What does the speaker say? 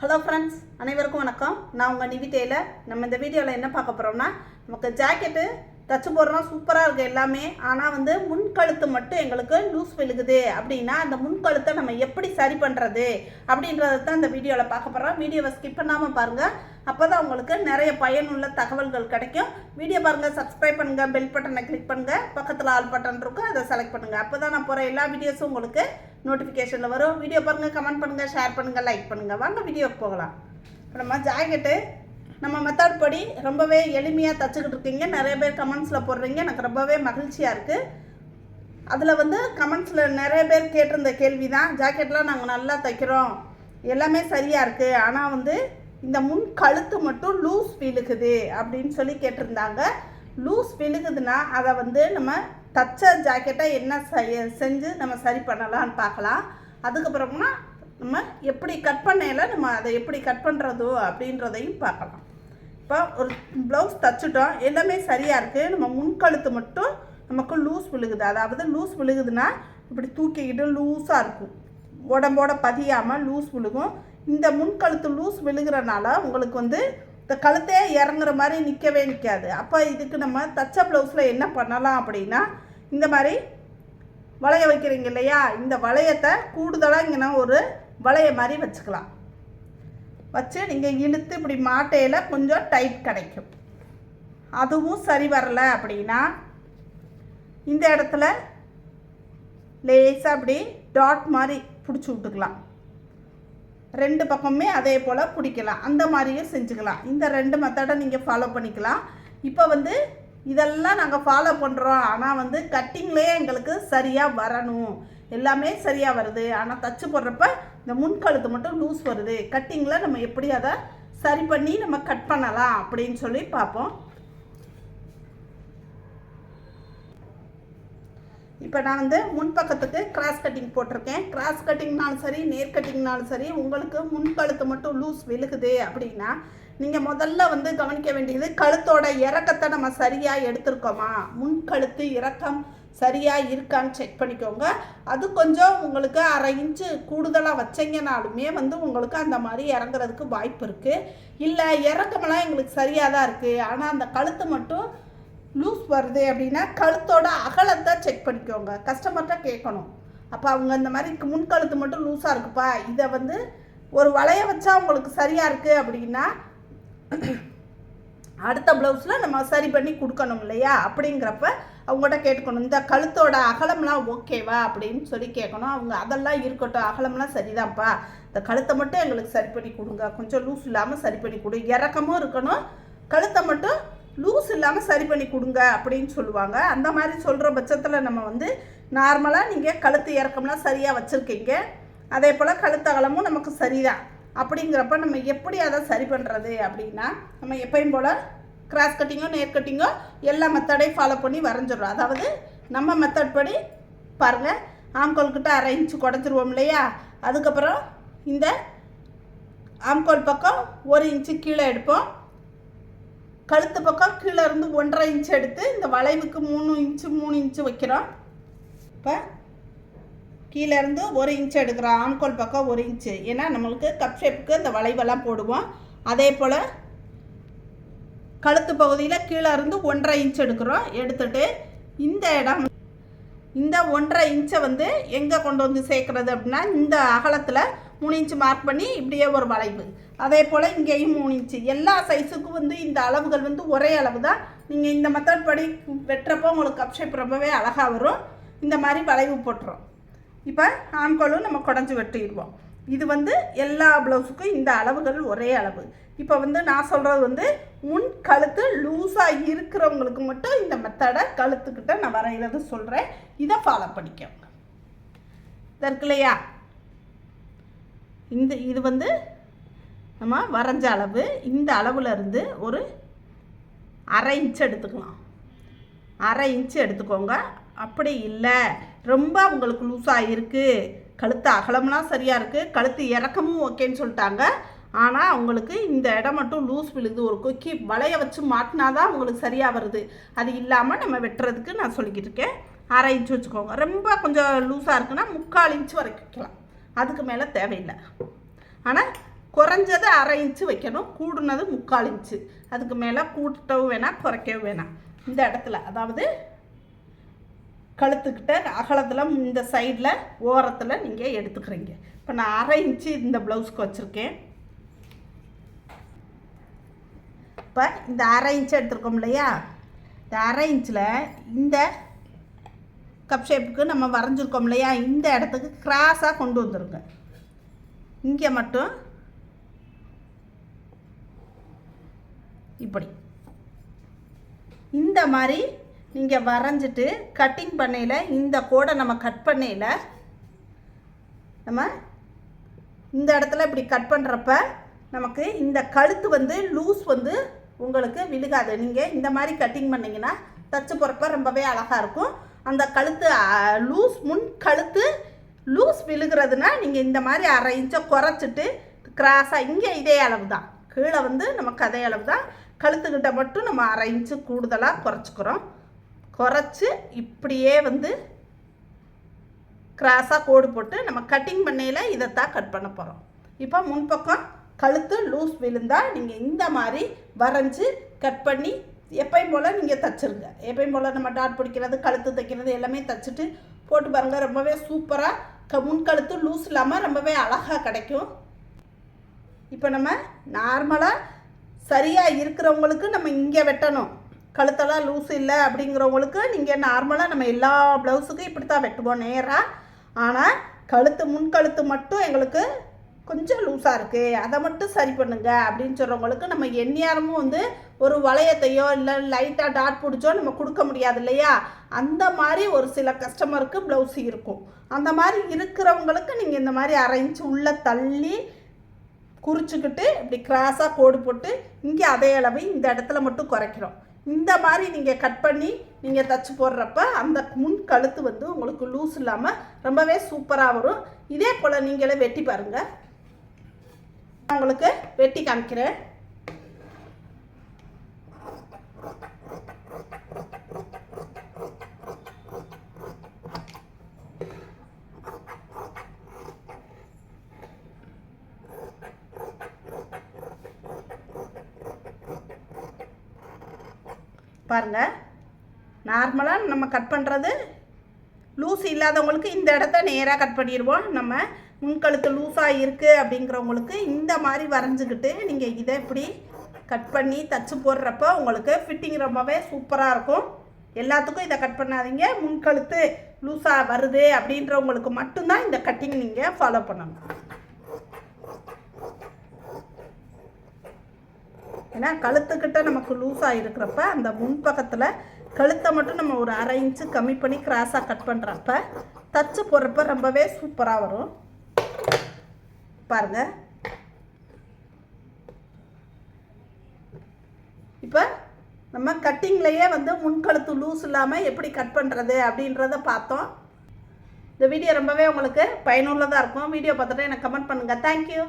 Hello friends அனைவருக்கும் வணக்கம். நான் உங்கள் நிவி டெய்லர். நம்ம இந்த வீடியோவில் என்ன பார்க்க போகிறோம்னா நமக்கு ஜாக்கெட்டு தச்சு போடுறோம். சூப்பராக இருக்குது எல்லாமே. ஆனால் வந்து முன்கழுத்து மட்டும் எங்களுக்கு லூஸ் விழுகுது. அப்படின்னா அந்த முன்கழுத்தை நம்ம எப்படி சரி பண்ணுறது அப்படின்றத தான் இந்த வீடியோவில் பார்க்க போகிறோம் வீடியோவை ஸ்கிப் பண்ணாமல் பாருங்கள் அப்போ தான் உங்களுக்கு நிறைய பயனுள்ள தகவல்கள் கிடைக்கும். வீடியோ பாருங்கள் சப்ஸ்கிரைப் பண்ணுங்கள் பெல் பட்டனை கிளிக் பண்ணுங்கள் பக்கத்தில் ஆல் பட்டன் இருக்கும். அதை செலக்ட் பண்ணுங்கள் அப்போ தான் நான் போகிற எல்லா வீடியோஸும் உங்களுக்கு நோட்டிஃபிகேஷனில் வரும். வீடியோ பாருங்கள் கமெண்ட் பண்ணுங்கள் ஷேர் பண்ணுங்கள் லைக் பண்ணுங்கள் வாங்க வீடியோக்கு போகலாம். இப்போ நம்ம ஜாக்கெட்டு நம்ம மெத்தட் படி ரொம்பவே எளிமையாக தச்சுக்கிட்டு இருக்கீங்க. நிறைய பேர் கமெண்ட்ஸில் போடுறீங்க. எனக்கு ரொம்பவே மகிழ்ச்சியாக இருக்குது அதில் வந்து கமெண்ட்ஸில் நிறைய பேர் கேட்டிருந்த கேள்வி தான் ஜாக்கெட்லாம் நாங்கள் நல்லா தைக்கிறோம். எல்லாமே சரியாக இருக்குது ஆனால் வந்து இந்த முன் கழுத்து மட்டும் லூஸ் விழுகுது அப்படின்னு சொல்லி கேட்டிருந்தாங்க. லூஸ் விழுகுதுன்னா அதை வந்து நம்ம தச்ச ஜாக்கெட்டை என்ன செய்ய செஞ்சு நம்ம சரி பண்ணலாம்னு பார்க்கலாம். அதுக்கப்புறமா நம்ம எப்படி கட் பண்ணையில் நம்ம அதை எப்படி கட் பண்ணுறதோ அப்படின்றதையும் பார்க்கலாம். இப்போ ஒரு ப்ளவுஸ் தச்சுட்டோம். எல்லாமே சரியாக இருக்குது நம்ம முன்கழுத்து மட்டும் நமக்கு லூஸ் விழுகுது. அதாவது லூஸ் விழுகுதுன்னா இப்படி தூக்கிக்கிட்டு லூஸாக இருக்கும். உடம்போட பதியாமல் லூஸ் விழுகும். இந்த முன்கழுத்து லூஸ் விழுகிறனால உங்களுக்கு வந்து இந்த கழுத்தே இறங்குற மாதிரி நிற்கவே நிற்காது அப்போ இதுக்கு நம்ம தச்ச ப்ளவுஸில் என்ன பண்ணலாம் அப்படின்னா இந்த மாதிரி வளைய வைக்கிறீங்க இல்லையா? இந்த வளையத்தை கூடுதலாக இங்கே ஒரு வளைய மாதிரி வச்சுக்கலாம். வச்சு நீங்கள் இழுத்து இப்படி மாட்டையில் கொஞ்சம் டைட் கிடைக்கும். அதுவும் சரி வரல அப்படின்னா இந்த இடத்துல லேசாக அப்படி டாட் மாதிரி பிடிச்சி விட்டுக்கலாம். ரெண்டு பக்கமே அதே போல் பிடிக்கலாம். அந்த மாதிரியும் செஞ்சுக்கலாம். இந்த ரெண்டு மெத்தடை நீங்கள் ஃபாலோ பண்ணிக்கலாம். இப்போ வந்து இதெல்லாம் நாங்கள் ஃபாலோ பண்ணுறோம் ஆனால் வந்து கட்டிங்லேயே எங்களுக்கு சரியாக வரணும். எல்லாமே சரியாக வருது. ஆனால் தச்சு போடுறப்ப இந்த முன்கழுத்து மட்டும் லூஸ் வருது. கட்டிங்கில் நம்ம எப்படி அதை சரி பண்ணி நம்ம கட் பண்ணலாம் அப்படின்னு சொல்லி பார்ப்போம். இப்போ நான் வந்து முன்பக்கத்துக்கு கிராஸ் கட்டிங் போட்டிருக்கேன். கிராஸ் கட்டிங்னாலும் சரி நேர் கட்டிங்னாலும் சரி உங்களுக்கு முன்கழுத்து மட்டும் லூஸ் விழுகுது அப்படின்னா நீங்கள் முதல்ல வந்து கவனிக்க வேண்டியது கழுத்தோட இறக்கத்தை நம்ம சரியாக எடுத்திருக்கோமா? முன்கழுத்து இறக்கம் சரியாக இருக்கான்னு செக் பண்ணிக்கோங்க. அது கொஞ்சம் உங்களுக்கு அரை இன்ச்சு கூடுதலாக வச்சிங்கனாலுமே வந்து உங்களுக்கு அந்த மாதிரி இறங்குறதுக்கு வாய்ப்பு இருக்குது இல்லை இறக்கமெல்லாம் எங்களுக்கு சரியாக தான் இருக்குது ஆனால் அந்த கழுத்து மட்டும் லூஸ் வருது அப்படின்னா கழுத்தோட அகலத்தை செக் பண்ணிக்கோங்க. கஸ்டமர்கிட்ட கேட்கணும். அப்போ அவங்க இந்த மாதிரி முன்கழுத்து மட்டும் லூஸாக இருக்குப்பா. இதை வந்து ஒரு வளைய வச்சா உங்களுக்கு சரியாக இருக்குது அப்படின்னா அடுத்த ப்ளவுஸில் நம்ம சரி பண்ணி கொடுக்கணும் இல்லையா? அப்படிங்கிறப்ப அவங்ககிட்ட கேட்டுக்கணும். இந்த கழுத்தோட அகலம்லாம் ஓகேவா அப்படின்னு சொல்லி கேட்கணும். அவங்க அதெல்லாம் இருக்கட்டும். அகலம்லாம் சரிதான்ப்பா. இந்த கழுத்தை மட்டும் எங்களுக்கு சரி பண்ணி கொடுங்க. கொஞ்சம் லூஸ் இல்லாமல் சரி பண்ணி கொடு. இறக்கமும் இருக்கணும். கழுத்தை மட்டும் லூஸ் இல்லாமல் சரி பண்ணி கொடுங்க அப்படின்னு சொல்லுவாங்க. அந்த மாதிரி சொல்கிற பட்சத்தில் நம்ம வந்து நார்மலாக நீங்கள் கழுத்து இறக்கம்லாம் சரியாக வச்சுருக்கீங்க. அதே போல் கழுத்தகலமும் நமக்கு சரிதான். அப்படிங்கிறப்ப நம்ம எப்படி அதை சரி பண்ணுறது அப்படின்னா நம்ம எப்பயும் போல் கிராஸ் கட்டிங்கோ நேர் கட்டிங்கோ எல்லா மெத்தடையும் ஃபாலோ பண்ணி வரைஞ்சிடுறோம். அதாவது நம்ம மெத்தட் படி பாருங்கள் ஆம்கோல்கிட்ட அரை இன்ச்சு குடஞ்சிருவோம் இல்லையா? அதுக்கப்புறம் இந்த ஆம்கோல் பக்கம் ஒரு இன்ச்சு கீழே எடுப்போம். கழுத்து பக்கம் கீழே இருந்து ஒன்றரை இன்ச் எடுத்து இந்த வளைவுக்கு மூணு இன்ச்சு மூணு இன்ச்சு வைக்கிறோம். இப்போ கீழே இருந்து ஒரு இன்ச் எடுக்கிறோம் ஆண்கோல் பக்கம் ஒரு இன்ச்சு ஏன்னா நம்மளுக்கு கப் ஷேப்புக்கு இந்த வளைவெல்லாம் போடுவோம். அதே போல் கழுத்து பகுதியில் கீழே இருந்து ஒன்றரை இன்ச் எடுக்கிறோம். எடுத்துட்டு இந்த இடம் இந்த ஒன்றரை இன்ச்சை வந்து எங்கே கொண்டு வந்து சேர்க்குறது அப்படின்னா இந்த அகலத்தில் மூணு இன்ச்சு மார்க் பண்ணி இப்படியே ஒரு வளைவு. அதே போல் இங்கேயும் மூணு இன்ச்சு எல்லா சைஸுக்கும் வந்து இந்த அளவுகள் வந்து ஒரே அளவு தான் நீங்கள் இந்த மெத்தட் படி வெட்டுறப்போ உங்களுக்கு கப் ஷேப் ரொம்பவே அழகாக வரும். இந்த மாதிரி வளைவு போட்டுரும் இப்போ ஆண்களும் நம்ம குடஞ்சி வெட்டிடுவோம். இது வந்து எல்லா ப்ளவுஸுக்கும் இந்த அளவுகள் ஒரே அளவு. இப்போ வந்து நான் சொல்கிறது வந்து முன் கழுத்து லூஸாக இருக்கிறவங்களுக்கு மட்டும் இந்த மெத்தடை கழுத்துக்கிட்ட நான் வரைகிறது சொல்கிறேன் இதை ஃபாலோ பண்ணிக்கோங்க. இது இருக்கு இல்லையா? இந்த இது வந்து நம்ம வரைஞ்ச அளவு. இந்த அளவில் இருந்து ஒரு அரை இன்ச் எடுத்துக்கலாம். அரை இன்ச்சு எடுத்துக்கோங்க. அப்படி இல்லை. ரொம்ப உங்களுக்கு லூஸாக இருக்குது கழுத்து அகலம்லாம் சரியாக இருக்குது கழுத்து இறக்கமும் ஓகேன்னு சொல்லிட்டாங்க. ஆனால் அவங்களுக்கு இந்த இடம் மட்டும் லூஸ் விழுது. ஒரு கொக்கி வளைய வச்சு மாட்டினா தான் உங்களுக்கு சரியாக வருது. அது இல்லாமல் நம்ம வெட்டுறதுக்கு நான் சொல்லிக்கிட்டு இருக்கேன். அரை இன்ச்சு வச்சுக்கோங்க. ரொம்ப கொஞ்சம் லூஸாக இருக்குன்னா முக்கால் இன்ச்சு வரைக்கும் வைக்கலாம். அதுக்கு மேலே தேவையில்லை. ஆனால் குறைஞ்சது அரை இன்ச்சு வைக்கணும். கூடுனது முக்கால் இன்ச்சு அதுக்கு மேலே கூட்டவும் வேணாம் குறைக்கவும் வேணாம். இந்த இடத்துல அதாவது கழுத்துக்கிட்ட அகலத்தில் இந்த சைடில் ஓரத்தில் நீங்கள் எடுத்துக்கிறீங்க. இப்போ நான் அரை இன்ச்சு இந்த ப்ளவுஸ்க்கு வச்சுருக்கேன். இப்போ இந்த அரை இன்ச்சு எடுத்துருக்கோம் இல்லையா? இந்த அரை இன்ச்சில் இந்த கப் ஷேப்புக்கு நம்ம வரைஞ்சிருக்கோம் இல்லையா? இந்த இடத்துக்கு கிராஸாக கொண்டு வந்துருங்க. இங்கே மட்டும். இப்படி. இந்த மாதிரி நீங்கள் வரைஞ்சிட்டு கட்டிங் பண்ணையில் இந்த கோடை நம்ம கட் பண்ணையில் நம்ம இந்த இடத்துல இப்படி கட் பண்ணுறப்ப நமக்கு இந்த கழுத்து வந்து லூஸ் வந்து உங்களுக்கு விழுகாது. நீங்கள் இந்த மாதிரி கட்டிங் பண்ணிங்கன்னா தச்சு போகிறப்ப ரொம்பவே அழகாக இருக்கும். அந்த கழுத்து லூஸ் முன் கழுத்து லூஸ் விழுகிறதுனா நீங்கள் இந்த மாதிரி அரை இன்ச்சை குறைச்சிட்டு கிராஸாக இங்கே இதே அளவு தான் கீழே வந்து நமக்கு அதே அளவு தான் கழுத்துக்கிட்ட மட்டும் நம்ம அரை இன்ச்சு கூடுதலாக குறைச்சிக்கிறோம். குறைச்சி இப்படியே வந்து கிராஸாக கோடு போட்டு நம்ம கட்டிங் பண்ணையில் இதைத்தான் கட் பண்ண போகிறோம் இப்போ முன்பக்கம் கழுத்து லூஸ் விழுந்தால் நீங்கள் இந்த மாதிரி வரைஞ்சி கட் பண்ணி எப்பயும் போல் நீங்கள் தைச்சிருங்க. எப்பயும் போல் நம்ம டாட் பிடிக்கிறது கழுத்து தைக்கிறது எல்லாமே தைச்சிட்டு போட்டு பாருங்கள் ரொம்பவே சூப்பராக க முன்கழுத்து லூஸ் இல்லாமல் ரொம்பவே அழகாக கிடைக்கும். இப்போ நம்ம நார்மலாக சரியாக இருக்கிறவங்களுக்கு நம்ம இங்கே வெட்டணும். கழுத்தெல்லாம் லூஸ் இல்லை அப்படிங்கிறவங்களுக்கு நீங்கள் நார்மலாக நம்ம எல்லா ப்ளவுஸுக்கும் இப்படி தான் வெட்டுவோம் நேராக ஆனால் கழுத்து முன்கழுத்து மட்டும் எங்களுக்கு கொஞ்சம் லூஸாக இருக்குது அதை மட்டும் சரி பண்ணுங்க அப்படின்னு சொல்கிறவங்களுக்கு நம்ம எந்நேரமும் வந்து ஒரு வளையத்தையோ இல்லை லைட்டாக டாட் பிடிச்சோ நம்ம கொடுக்க முடியாது இல்லையா? அந்த மாதிரி ஒரு சில கஸ்டமருக்கு ப்ளவுஸ் இருக்கும். அந்த மாதிரி இருக்கிறவங்களுக்கு நீங்கள் இந்த மாதிரி அரை உள்ளே தள்ளி குறிச்சிக்கிட்டு இப்படி கிராஸாக கோடு போட்டு இங்கே அதே அளவு இந்த இடத்துல மட்டும் குறைக்கிறோம். இந்த மாதிரி நீங்கள் கட் பண்ணி நீங்கள் தச்சு போடுறப்ப அந்த முன் கழுத்து வந்து உங்களுக்கு லூஸ் இல்லாமல் ரொம்பவே சூப்பராக வரும். இதே போல் நீங்களே வெட்டி பாருங்கள் நான் உங்களுக்கு வெட்டி காமிக்கிறேன். பாருங்கள் நார்மலாக நம்ம கட் பண்ணுறது லூஸ் இல்லாதவங்களுக்கு இந்த இடத்த நேராக கட் பண்ணிடுவோம். நம்ம முன்கழுத்து லூஸாக இருக்குது அப்படிங்கிறவங்களுக்கு இந்த மாதிரி வரைஞ்சிக்கிட்டு நீங்கள் இதை இப்படி கட் பண்ணி தச்சு போடுறப்ப உங்களுக்கு ஃபிட்டிங் ரொம்பவே சூப்பராக இருக்கும். எல்லாத்துக்கும் இதை கட் பண்ணாதீங்க. முன்கழுத்து லூஸாக வருது அப்படின்றவங்களுக்கு மட்டும்தான் இந்த கட்டிங் நீங்கள் ஃபாலோ பண்ணணும். ஏன்னா கழுத்துக்கிட்ட நமக்கு லூஸாக இருக்கிறப்ப அந்த முன்பக்கத்தில் கழுத்தை மட்டும் நம்ம ஒரு அரை இன்ச்சு கம்மி பண்ணி கிராஸாக கட் பண்ணுறப்ப தச்சு போடுறப்ப ரொம்பவே சூப்பராக வரும். பாருங்கள் இப்போ நம்ம கட்டிங்லேயே வந்து முன்கழுத்து லூஸ் இல்லாமல் எப்படி கட் பண்ணுறது அப்படின்றத பார்த்தோம். இந்த வீடியோ ரொம்பவே உங்களுக்கு பயனுள்ளதாக இருக்கும். வீடியோ பார்த்துட்டு எனக்கு கமெண்ட் பண்ணுங்கள் தேங்க்யூ